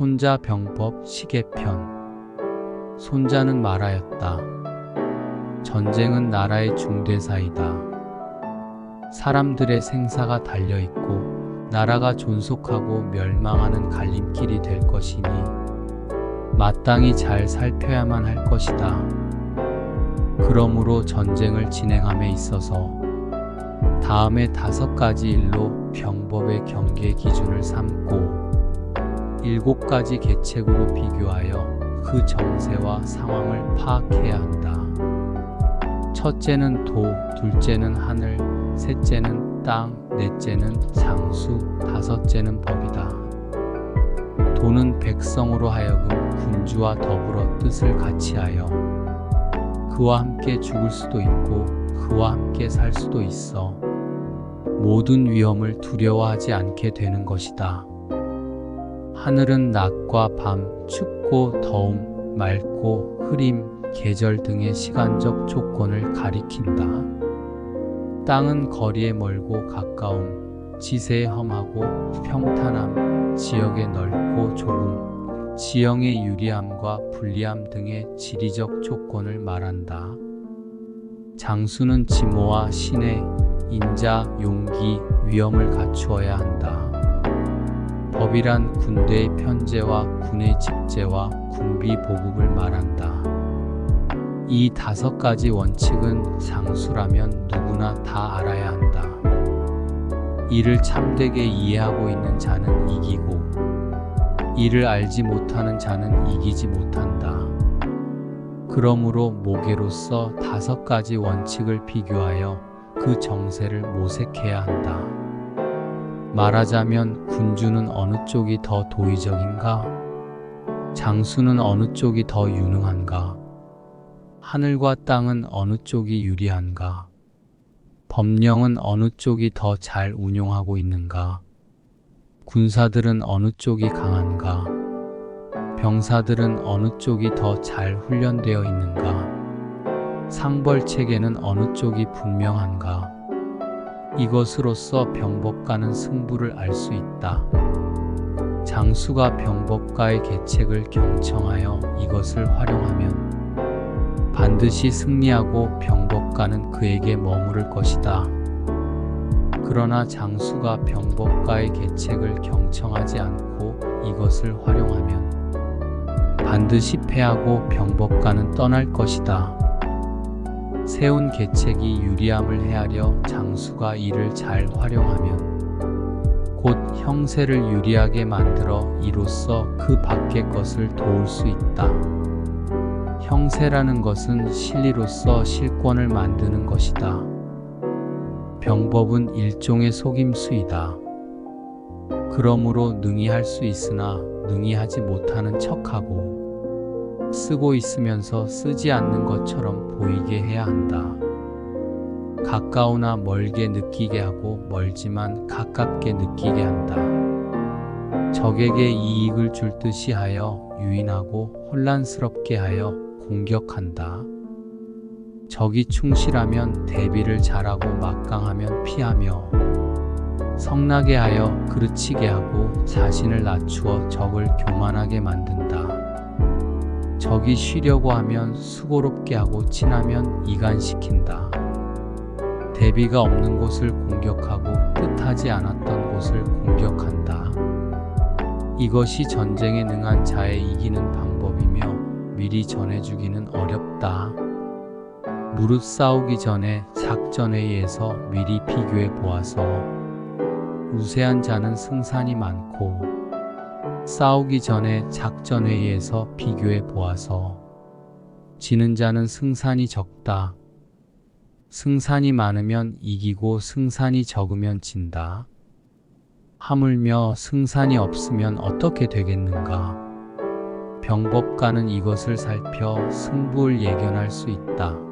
손자 병법 시계편 손자는 말하였다. 전쟁은 나라의 중대사이다. 사람들의 생사가 달려있고 나라가 존속하고 멸망하는 갈림길이 될 것이니 마땅히 잘 살펴야만 할 것이다. 그러므로 전쟁을 진행함에 있어서 다음의 다섯 가지 일로 병법의 경계 기준을 삼고 일곱 가지 계책으로 비교하여 그 정세와 상황을 파악해야 한다. 첫째는 도, 둘째는 하늘, 셋째는 땅, 넷째는 장수, 다섯째는 법이다. 도는 백성으로 하여금 군주와 더불어 뜻을 같이하여 그와 함께 죽을 수도 있고 그와 함께 살 수도 있어 모든 위험을 두려워하지 않게 되는 것이다. 하늘은 낮과 밤, 춥고 더움, 맑고 흐림, 계절 등의 시간적 조건을 가리킨다. 땅은 거리에 멀고 가까움, 지세에 험하고 평탄함, 지역에 넓고 좁음, 지형의 유리함과 불리함 등의 지리적 조건을 말한다. 장수는 지모와 신의 인자, 용기, 위엄을 갖추어야 한다. 법이란 군대의 편제와 군의 직제와 군비 보급을 말한다. 이 다섯 가지 원칙은 장수라면 누구나 다 알아야 한다. 이를 참되게 이해하고 있는 자는 이기고, 이를 알지 못하는 자는 이기지 못한다. 그러므로 모계로서 다섯 가지 원칙을 비교하여 그 정세를 모색해야 한다. 말하자면 군주는 어느 쪽이 더 도의적인가? 장수는 어느 쪽이 더 유능한가? 하늘과 땅은 어느 쪽이 유리한가? 법령은 어느 쪽이 더 잘 운용하고 있는가? 군사들은 어느 쪽이 강한가? 병사들은 어느 쪽이 더 잘 훈련되어 있는가? 상벌 체계는 어느 쪽이 분명한가? 이것으로써 병법가는 승부를 알 수 있다. 장수가 병법가의 계책을 경청하여 이것을 활용하면 반드시 승리하고 병법가는 그에게 머무를 것이다. 그러나 장수가 병법가의 계책을 경청하지 않고 이것을 활용하면 반드시 패하고 병법가는 떠날 것이다. 세운 계책이 유리함을 헤아려 장수가 이를 잘 활용하면 곧 형세를 유리하게 만들어 이로써 그 밖의 것을 도울 수 있다. 형세라는 것은 실리로서 실권을 만드는 것이다. 병법은 일종의 속임수이다. 그러므로 능히 할 수 있으나 능히 하지 못하는 척하고 쓰고 있으면서 쓰지 않는 것처럼 보이게 해야 한다. 가까우나 멀게 느끼게 하고 멀지만 가깝게 느끼게 한다. 적에게 이익을 줄 듯이 하여 유인하고 혼란스럽게 하여 공격한다. 적이 충실하면 대비를 잘하고 막강하면 피하며 성나게 하여 그르치게 하고 자신을 낮추어 적을 교만하게 만든다. 적이 쉬려고 하면 수고롭게 하고 친하면 이간시킨다. 대비가 없는 곳을 공격하고 뜻하지 않았던 곳을 공격한다. 이것이 전쟁에 능한 자의 이기는 방법이며 미리 전해주기는 어렵다. 무릇 싸우기 전에 작전회의에서 미리 비교해 보아서 우세한 자는 승산이 많고 싸우기 전에 작전회의에서 비교해 보아서 지는 자는 승산이 적다. 승산이 많으면 이기고 승산이 적으면 진다. 하물며 승산이 없으면 어떻게 되겠는가? 병법가는 이것을 살펴 승부를 예견할 수 있다.